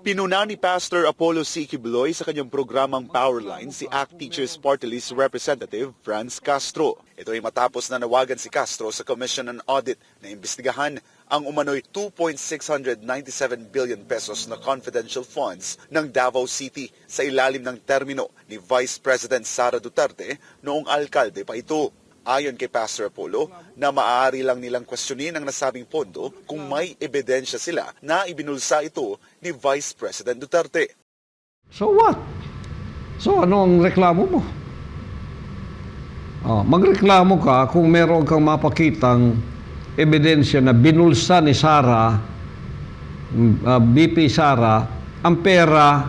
Pinuna ni Pastor Apollo C. Kibuloy sa kanyang programang Powerline si ACT Teachers Party List Representative Franz Castro. Ito ay matapos na nawagan si Castro sa Commission on Audit na imbestigahan ang umano'y 2.697 billion pesos na confidential funds ng Davao City sa ilalim ng termino ni Vice President Sara Duterte noong alkalde pa ito. Ayon kay Pastor Apollo, na maaari lang nilang kwestiyonin ang nasabing pondo kung may ebidensya sila na ibinulsa ito ni Vice President Duterte. So what? So ano ang reklamo mo? Oh, magreklamo ka kung meron kang mapakitang ebidensya na binulsa ni Sara, mm, uh, BP Sara, ang pera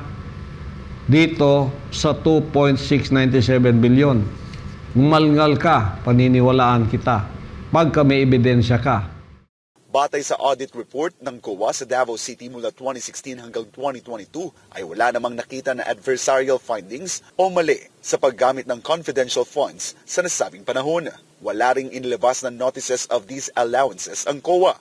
dito sa 2.697 billion. Malngal ka, paniniwalaan kita. Pagka may ebidensya ka. Batay sa audit report ng COA sa Davao City mula 2016 hanggang 2022 ay wala namang nakita na adversarial findings o mali sa paggamit ng confidential funds sa nasabing panahon. Wala ring inilabas na notices of these allowances ang COA.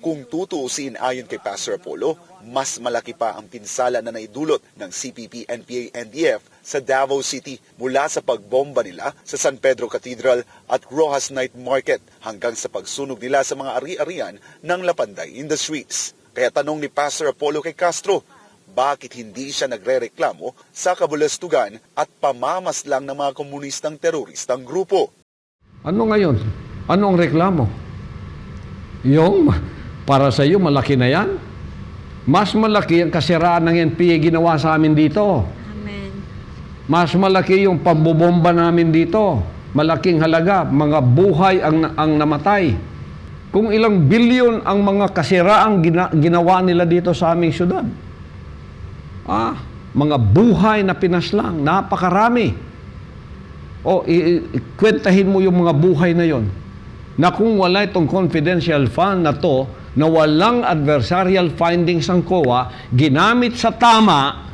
Kung tutuusin ayon kay Pastor Apollo, mas malaki pa ang pinsala na naidulot ng CPP, NPA, NDF sa Davao City mula sa pagbomba nila sa San Pedro Cathedral at Rojas Night Market hanggang sa pagsunog nila sa mga ari-arian ng Lapanday Industries. Kaya tanong ni Pastor Apollo kay Castro, bakit hindi siya nagre-reklamo sa kabulastugan at pamamaslang ng mga komunistang teroristang grupo? Ano ngayon? Ano ang reklamo? Yung para sa iyo malaki na yan? Mas malaki ang kasiraan ng NPA ginawa sa amin dito. Amen. Mas malaki yung pambobomba namin dito. Malaking halaga, mga buhay ang, ang namatay. Kung ilang bilyon ang mga kasiraang gina, ginawa nila dito sa aming syudad. Ah, mga buhay na pinaslang, napakarami. O, i- i- kwentahin mo yung mga buhay na yon. Na kung wala itong confidential fund na to, na walang adversarial findings ang COA, ginamit sa tama,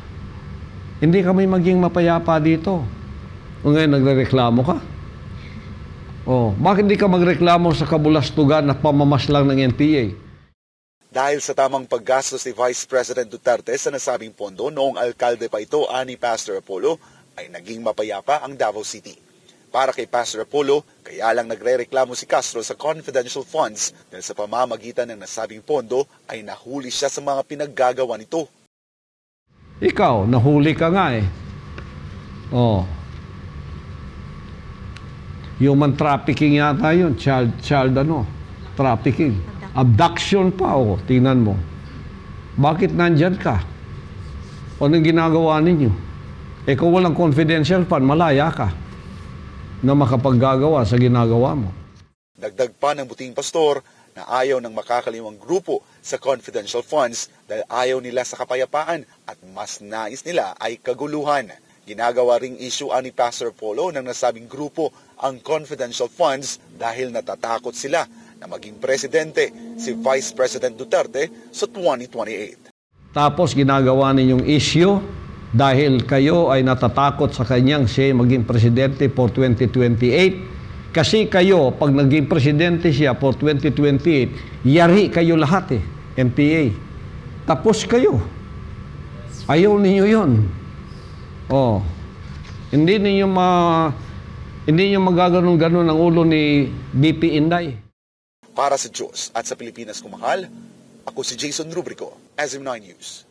hindi kami maging mapayapa dito. O ngayon, nagrereklamo ka? Oh, bakit hindi ka magreklamo sa kabulastugan at pamamaslang ng NPA? Dahil sa tamang paggastos ni Vice President Duterte sa nasabing pondo noong alkalde pa ito ani Pastor Apollo, ay naging mapayapa ang Davao City. Para kay Pastor Apollo, kaya lang nagre-reklamo si Castro sa confidential funds dahil sa pamamagitan ng nasabing pondo ay nahuli siya sa mga pinaggagawa nito. Ikaw, nahuli ka nga eh. Oh. Human trafficking yata yun. Child, child ano? Trafficking. Abduction pa, oh. Tingnan mo. Bakit nandyan ka? Anong ginagawa ninyo? Eh kung walang confidential fund, malaya ka na makapaggagawa sa ginagawa mo. Dagdag pa ng buting pastor na ayaw ng makakalimang grupo sa confidential funds dahil ayaw nila sa kapayapaan at mas nais nila ay kaguluhan. Ginagawa ring issue ani Pastor Polo ng nasabing grupo ang confidential funds dahil natatakot sila na maging presidente si Vice President Duterte sa 2028. Tapos ginagawa ninyong issue dahil kayo ay natatakot sa kanyang siya maging presidente for 2028. Kasi kayo, pag naging presidente siya for 2028, yari kayo lahat eh, NPA. Tapos kayo. Ayaw ninyo yon. Oh. Hindi ninyo ma hindi niyo magaganon-ganon ang ulo ni BP Inday. Para sa Diyos at sa Pilipinas kumahal, ako si Jason Rubrico, SM9 News.